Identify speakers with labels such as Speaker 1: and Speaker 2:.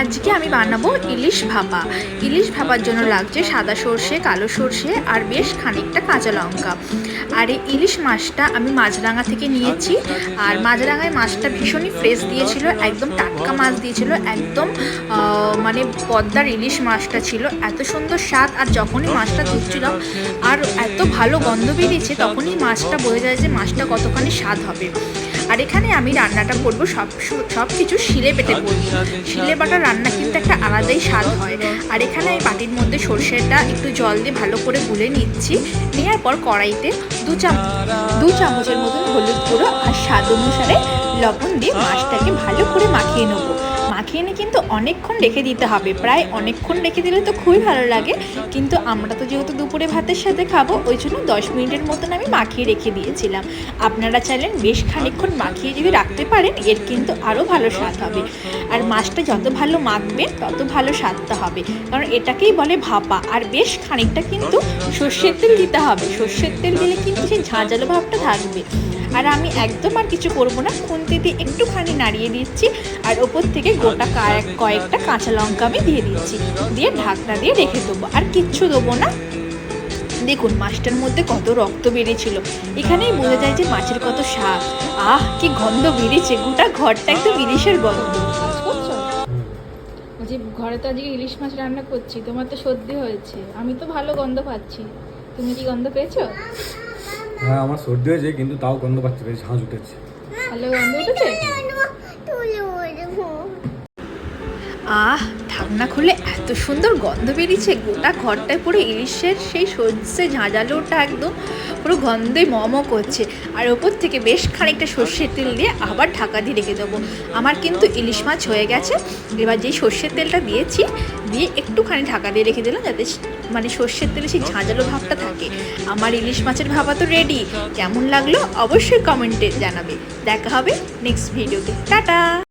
Speaker 1: আজকে আমি বানাবো ইলিশ ভাপা। ইলিশ ভাপার জন্য লাগছে সাদা সর্ষে, কালো সর্ষে আর বেশ খানিকটা কাঁচা লঙ্কা। আর এই ইলিশ মাছটা আমি মাছরাঙা থেকে নিয়েছি। আর মাছরাঙায় মাছটা ভীষণই ফ্রেশ দিয়েছিল, একদম টাটকা মাছ দিয়েছিল, একদম মানে পদ্মার ইলিশ মাছটা ছিল। এত সুন্দর স্বাদ, আর যখনই মাছটা ধুচ্ছিলাম, আর এত ভালো গন্ধ বেরিয়েছে, তখনই মাছটা বোঝা যায় যে মাছটা কতখানি স্বাদ হবে। আর এখানে আমি রান্নাটা করব সব সব কিছু শিলে পেটে করব শিলে বাটা রান্না কিন্তু একটা আলাদাই স্বাদ হয়। আর এখানে আমি বাটির মধ্যে সর্ষেটা একটু জল দিয়ে ভালো করে গুলে নিচ্ছি। নেওয়ার পর কড়াইতে দু চামচ দু চামচের মতন হলুদ গুঁড়ো আর স্বাদ অনুসারে লবণ দিয়ে মাছটাকে ভালো করে মাখিয়ে নেব। মাখিয়ে নিয়ে কিন্তু অনেকক্ষণ রেখে দিতে হবে। প্রায় অনেকক্ষণ রেখে দিলে তো খুবই ভালো লাগে। কিন্তু আমরা তো যেহেতু দুপুরে ভাতের সাথে খাব, ওই জন্য দশ মিনিটের মতন আমি মাখিয়ে রেখে দিয়েছিলাম। আপনারা চাইলেন বেশ খানিকক্ষণ মাখিয়ে যদি রাখতে পারেন, এর কিন্তু আরও ভালো স্বাদ হবে। আর মাছটা যত ভালো মাখবেন তত ভালো স্বাদটা হবে। কারণ এটাকেই বলে ভাপা। আর বেশ খানিকটা কিন্তু সর্ষের তেল দিতে হবে। সর্ষের তেল দিলে কিন্তু সেই ঝাঁঝালো ভাবটা থাকবে। আর আমি একদম আর কিছু করব না। খুন্তি দিয়ে একটুখানি নাড়িয়ে দিচ্ছি আর ওপর থেকে গোটা কয়েক কয়েকটা কাঁচা লঙ্কা আমি দিয়ে দিচ্ছি। দিয়ে ঢাকনা দিয়ে রেখে দেবো। আর কিচ্ছু দেবো না। দেখুন মাছটার মধ্যে কত রক্ত বেরিয়েছিল। এখানেই বোঝা যায় যে মাছের কত স্বাদ। আহ কি গন্ধ বেরিয়েছে। গোটা ঘরটা একদম ইলিশের গন্ধ।
Speaker 2: বলছি ঘরে তো আজকে ইলিশ মাছ রান্না করছি তোমার তো সর্দি হয়েছে। আমি তো ভালো গন্ধ পাচ্ছি। তুমি কি গন্ধ পেয়েছ?
Speaker 3: হ্যাঁ আমার সর্দি হয়েছে কিন্তু তাও গন্ধ পাচ্ছি বেশ ঝাঁঝ উঠেছে।
Speaker 2: ভালো গন্ধ উঠেছে
Speaker 1: আহ, ঢাকনা খুলে এত সুন্দর গন্ধ বেরিয়েছে। গোটা ঘরটায় পুরো ইলিশের সেই সর্ষে ঝাঁঝালোটা একদম পুরো গন্ধে মম করছে। আর ওপর থেকে বেশ খানিকটা সর্ষের তেল দিয়ে আবার ঢাকা দিয়ে রেখে দেবো। আমার কিন্তু ইলিশ মাছ হয়ে গেছে। এবার যেই সর্ষের তেলটা দিয়েছি, দিয়ে একটুখানি ঢাকা দিয়ে রেখে দিলাম যাতে মানে সর্ষের তেলে সেই ঝাঁঝালো ভাবটা থাকে। আমার ইলিশ মাছের ভাবা তো রেডি কেমন লাগল অবশ্যই কমেন্টে জানাবে। দেখা হবে নেক্সট ভিডিওতে টাটা!